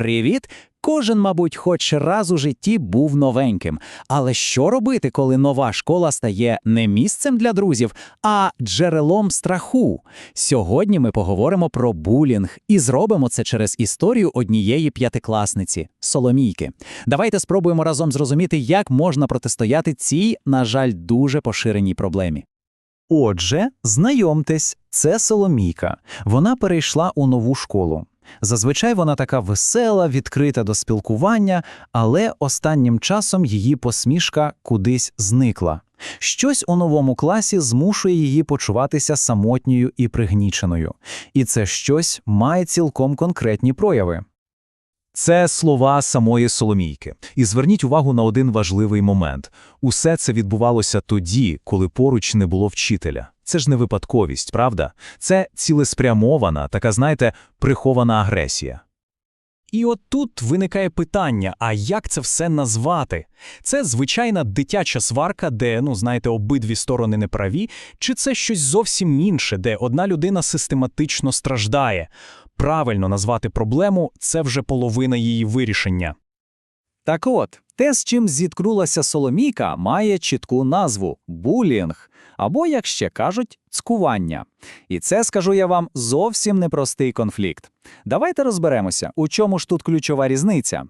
Привіт! Кожен, мабуть, хоч раз у житті був новеньким. Але що робити, коли нова школа стає не місцем для друзів, а джерелом страху? Сьогодні ми поговоримо про булінг і зробимо це через історію однієї п'ятикласниці Соломійки. Давайте спробуємо разом зрозуміти, як можна протистояти цій, на жаль, дуже поширеній проблемі. Отже, знайомтесь, це Соломійка. Вона перейшла у нову школу. Зазвичай вона така весела, відкрита до спілкування, але останнім часом її посмішка кудись зникла. Щось у новому класі змушує її почуватися самотньою і пригніченою. І це щось має цілком конкретні прояви. Це слова самої Соломійки. І зверніть увагу на один важливий момент. Усе це відбувалося тоді, коли поруч не було вчителя. Це ж не випадковість, правда? Це цілеспрямована, така, знаєте, прихована агресія. І от тут виникає питання: а як це все назвати? Це звичайна дитяча сварка, де, ну знаєте, обидві сторони не праві, чи це щось зовсім інше, де одна людина систематично страждає? Правильно назвати проблему це вже половина її вирішення. Так от, те, з чим зіткнулася Соломійка, має чітку назву булінг, або, як ще кажуть, цкування. І це, скажу я вам, зовсім непростий конфлікт. Давайте розберемося, у чому ж тут ключова різниця.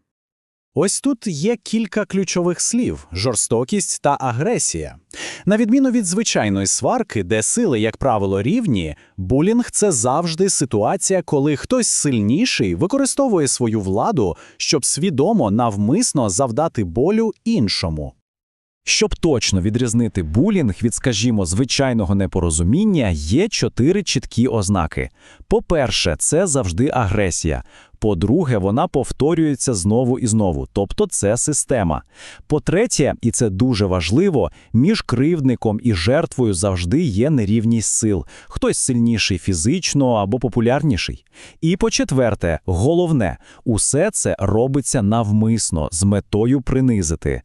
Ось тут є кілька ключових слів: жорстокість та агресія. На відміну від звичайної сварки, де сили, як правило, рівні, булінг це завжди ситуація, коли хтось сильніший використовує свою владу, щоб свідомо навмисно завдати болю іншому. Щоб точно відрізнити булінг від, скажімо, звичайного непорозуміння, є чотири чіткі ознаки. По-перше, це завжди агресія. По-друге, вона повторюється знову і знову, тобто це система. По-третє, і це дуже важливо, між кривдником і жертвою завжди є нерівність сил. Хтось сильніший фізично або популярніший. І по-четверте, головне, усе це робиться навмисно з метою принизити.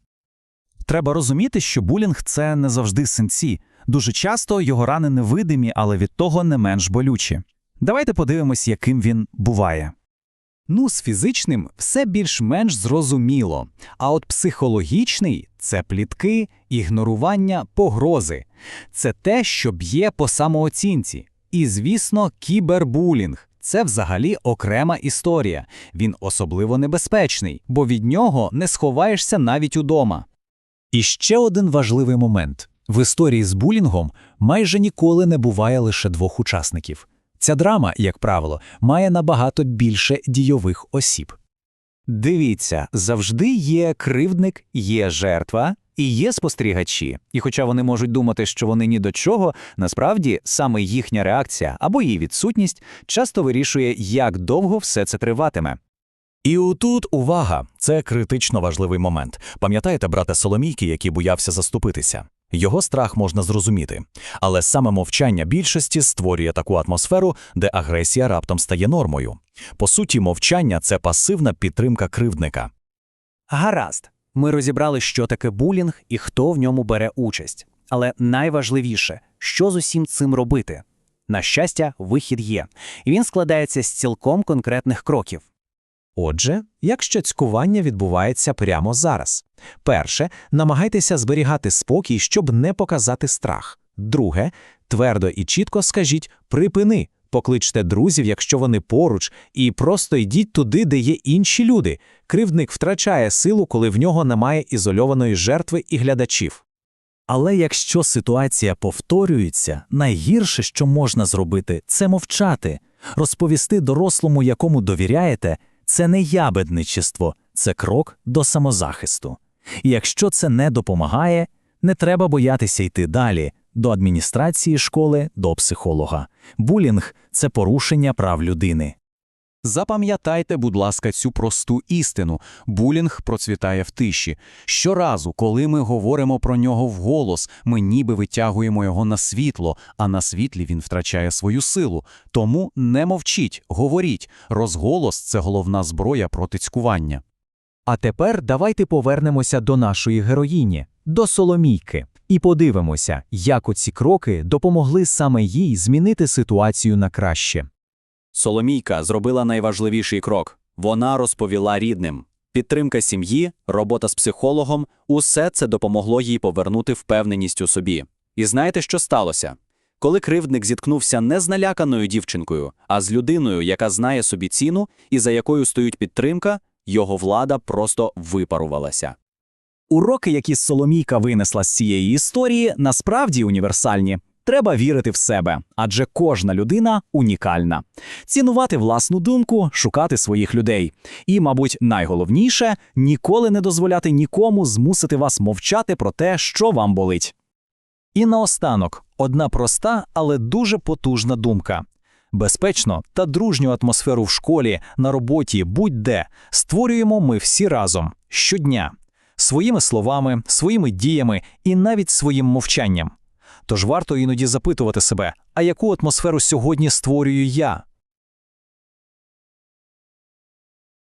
Треба розуміти, що булінг це не завжди синці. Дуже часто його рани невидимі, але від того не менш болючі. Давайте подивимось, яким він буває. Ну, з фізичним все більш-менш зрозуміло. А от психологічний це плітки, ігнорування, погрози. Це те, що б'є по самооцінці. І, звісно, кібербулінг. Це взагалі окрема історія. Він особливо небезпечний, бо від нього не сховаєшся навіть удома. І ще один важливий момент. В історії з булінгом майже ніколи не буває лише двох учасників. Ця драма, як правило, має набагато більше дійових осіб. Дивіться, завжди є кривдник, є жертва і є спостерігачі. І хоча вони можуть думати, що вони ні до чого, насправді саме їхня реакція або її відсутність часто вирішує, як довго все це триватиме. І отут увага, це критично важливий момент. Пам'ятаєте брата Соломійки, який боявся заступитися? Його страх можна зрозуміти, але саме мовчання більшості створює таку атмосферу, де агресія раптом стає нормою. По суті, мовчання це пасивна підтримка кривдника. Гаразд, ми розібрали, що таке булінг і хто в ньому бере участь. Але найважливіше, що з усім цим робити. На щастя, вихід є, він складається з цілком конкретних кроків. Отже, якщо цькування відбувається прямо зараз. Перше, намагайтеся зберігати спокій, щоб не показати страх. Друге, твердо і чітко скажіть припини, покличте друзів, якщо вони поруч, і просто йдіть туди, де є інші люди. Кривдник втрачає силу, коли в нього немає ізольованої жертви і глядачів. Але якщо ситуація повторюється, найгірше, що можна зробити, це мовчати, розповісти дорослому, якому довіряєте, це не ябедничество, це крок до самозахисту. І якщо це не допомагає, не треба боятися йти далі до адміністрації школи, до психолога. Булінг це порушення прав людини. Запам'ятайте, будь ласка, цю просту істину. Булінг процвітає в тиші. Щоразу, коли ми говоримо про нього вголос, ми ніби витягуємо його на світло, а на світлі він втрачає свою силу. Тому не мовчіть, говоріть. Розголос це головна зброя проти цькування. А тепер давайте повернемося до нашої героїні, до Соломійки, і подивимося, як оці кроки допомогли саме їй змінити ситуацію на краще. Соломійка зробила найважливіший крок. Вона розповіла рідним. Підтримка сім'ї, робота з психологом усе це допомогло їй повернути впевненість у собі. І знаєте, що сталося? Коли кривдник зіткнувся не з наляканою дівчинкою, а з людиною, яка знає собі ціну і за якою стоїть підтримка, його влада просто випарувалася. Уроки, які Соломійка винесла з цієї історії, насправді універсальні. Треба вірити в себе, адже кожна людина унікальна. Цінувати власну думку, шукати своїх людей. І, мабуть, найголовніше ніколи не дозволяти нікому змусити вас мовчати про те, що вам болить. І наостанок одна проста, але дуже потужна думка. Безпечно та дружню атмосферу в школі, на роботі, будь-де створюємо ми всі разом щодня своїми словами, своїми діями і навіть своїм мовчанням. Тож варто іноді запитувати себе, а яку атмосферу сьогодні створюю я?